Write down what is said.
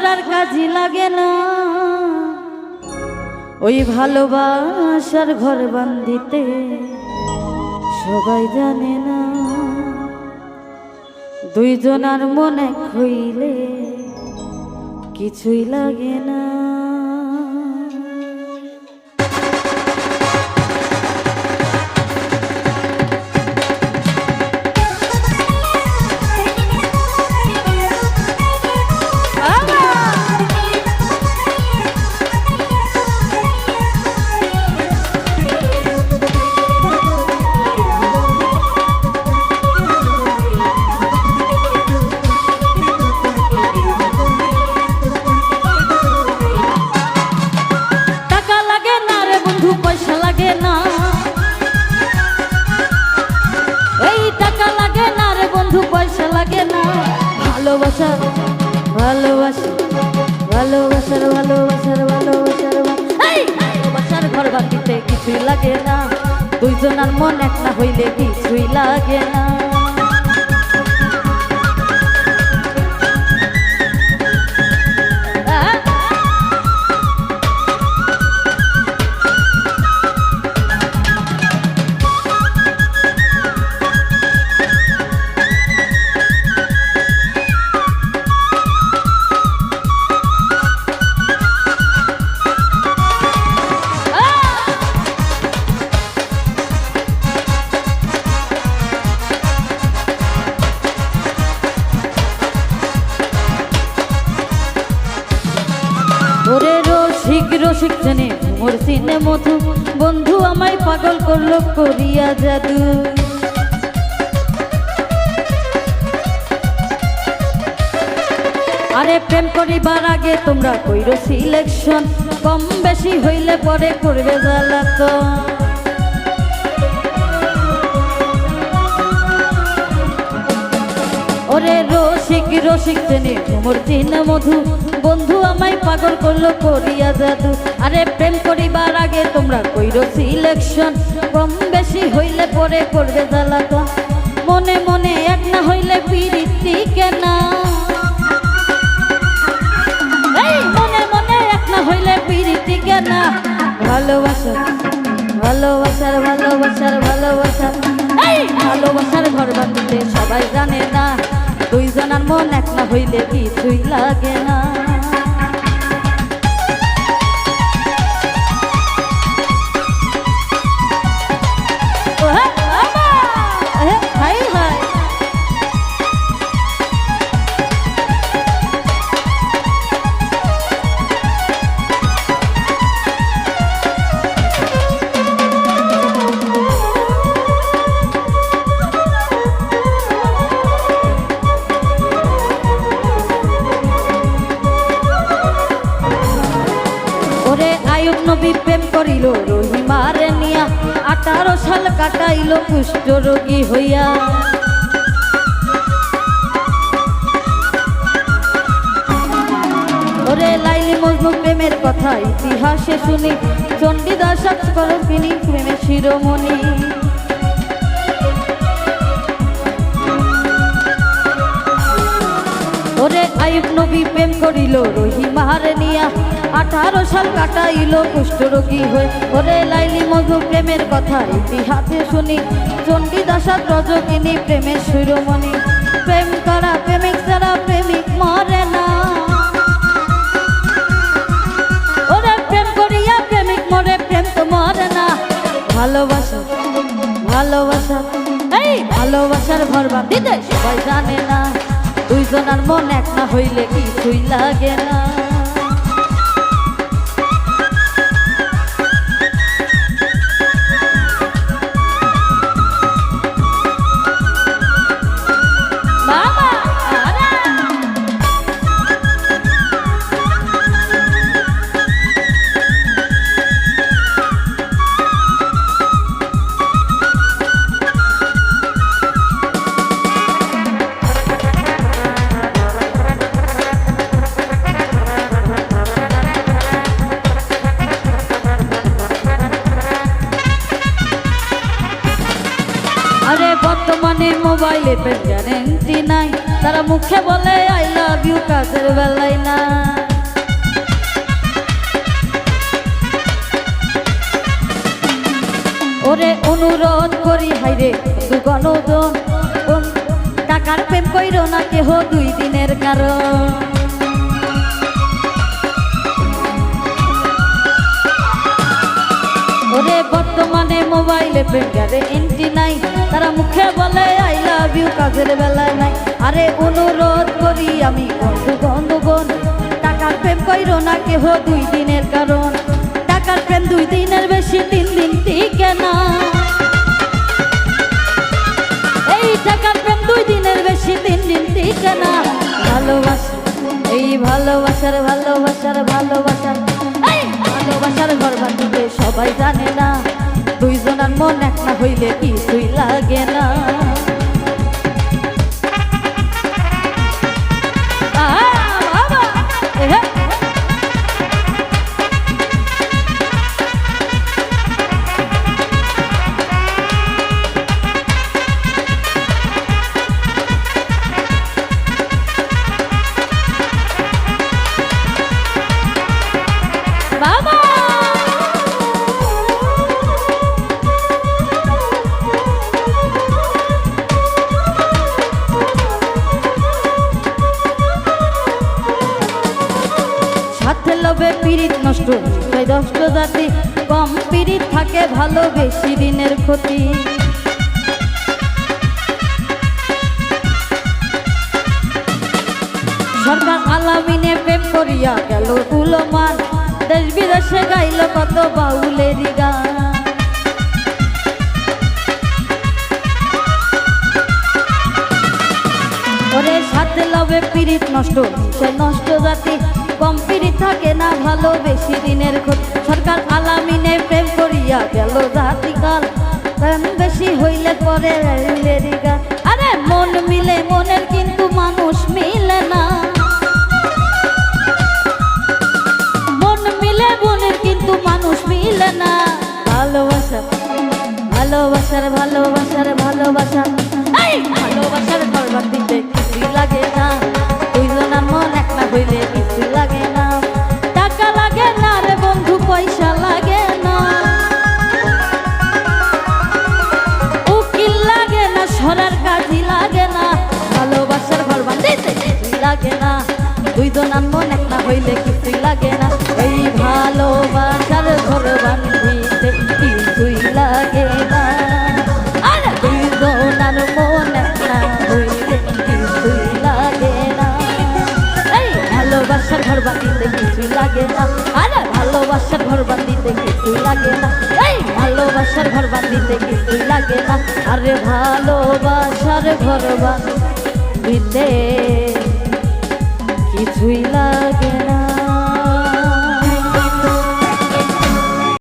করার কাজই লাগে না। ওই ভালোবাসার ঘর বান্ধিতে সবাই জানে না। দুইজনার মনে হইলে কিছুই লাগে না। ভালোবাসা ভালোবাসার ভালোবাসার ভালোবাসার! ভালোবাসার ঘর বাঁধিতে কিছুই লাগে না দুইজনার মন এক না হইলে কিছুই লাগে না জেনে মোর সিনে মধু। বন্ধু আমায় পাগল করল, করিয়া জাদু। আরে প্রেম করিবার আগে তোমরা কইরো সিলেকশন, কম বেশি হইলে পরে করবে জ্বালাতন। ওরে রসিক রসিক জেনে মোর চিন মধু। বন্ধু আমায় পাগল করল, করিয়া জাদু। আরে, প্রেম করিবার আগে তোমরা কইরো সিলেকশন কম বেশি হইলে পরে করবে জ্বালাতন। মনে মনে এক না হইলে পিরিতি কেনা। এই, মনে মনে এক না হইলে পিরিতি কেনা। ভালোবাসা ভালোবাসার ভালোবাসার ভালোবাসার। এই, ভালোবাসার ঘর বাঁধতে সবাই জানে না। দুইজনার মন এক না হইলে কিছুই লাগে না। আয়ুব নবী প্রেম করিল রহিমারে নিয়া। আঠারো সাল কাটাইল কুষ্ঠ রোগী হইয়া। ওরে লাইলি মজনু প্রেমের কথা ইতিহাসে শুনি, চণ্ডীদাস করো তিনি প্রেমের শিরোমণি। আইব নবী প্রেম করিল, রহিমারে নিয়া। আঠারো সাল কাটাইল কুষ্ঠরোগী হয়ে। ওরে লাইলি মধু, প্রেমের কথা ইতিহাসে শুনি। চণ্ডীদাসাত রজকিনী, প্রেমের শিরোমণি। প্রেম করা প্রেমিক ছাড়া প্রেমিক মরে না। ওরে প্রেম করিয়া প্রেমিক মরে, প্রেম তো মরে না। ভালোবাসা ভালোবাসা, এই ভালোবাসার ঘর বাঁধিতে সবাই জানে না। দুইজনার মন এক না হইলে কিছুই লাগে না। আরে বর্তমানে মোবাইলে গ্যারেন্টি নাই। তারা মুখে বলে আই লাভ ইউ কাজের বেলায় না ওরে অনুরোধ করি হাইরে গণজন টাকার প্রেম কইর না কেহ দুই দিনের কারণ। ওরে বর্তমানে মোবাইলে প্রিন্টারে এন্ট্রি নাই। তারা মুখে বলে আই লাভ ইউ কাজের বেলায় নাই। আরে অনুরোধ করি আমি বন্ধু বন্ধুগণ টাকার প্রেম কইরো না কেহ দুই দিনের কারণ। টাকার প্রেম দুই দিনের বেশি তিন দিন টিকে না। এই টাকার প্রেম দুই দিনের বেশি তিন দিন টিকে না। ভালোবাসা, এই ভালোবাসার ভালোবাসার ভালোবাসার ভালোবাসার ঘর বাঁধিতে সবাই জানে না। দুইজনের মন এক না হইলে কিছুই লাগে না। লবে পিরিত নষ্ট। তাই দষ্ট জাতি কম পিরিত থাকে ভালো বেশি দিনের ক্ষতি। সরকার আলামিনে প্রেম করিয়া গেল দেশ বিদেশে গাইল কত বাউলেরই গান। সাথে লবে পিরিত নষ্ট, সে নষ্ট জাতি কম পিরিত থাকে না ভালো, বেশি দিনের ক্ষতি সরকার আলামিনে প্রেম করিয়া গেল জাতিকাল। প্রেম বেশি হইলে পরে আরে মন মিলে, মনের কিন্তু মানুষ মিলে না। মন মিলে, মনের ভালোবাসা, ভালোবাসার ভালোবাসার, ভালোবাসা। ভালোবাসার করবার দিতে লাগে না? দুইজনের মন এক না হইলে হইলে কিছুই লাগে না। এই ভালোবাসার ঘর বান্ধিতে কিছুই লাগে ভালোবাসার ঘর বান্ধিতে কিছুই লাগে না। আরে ভালোবাসার ঘর বান্ধিতে কিছুই লাগে না। কিছুই লাগে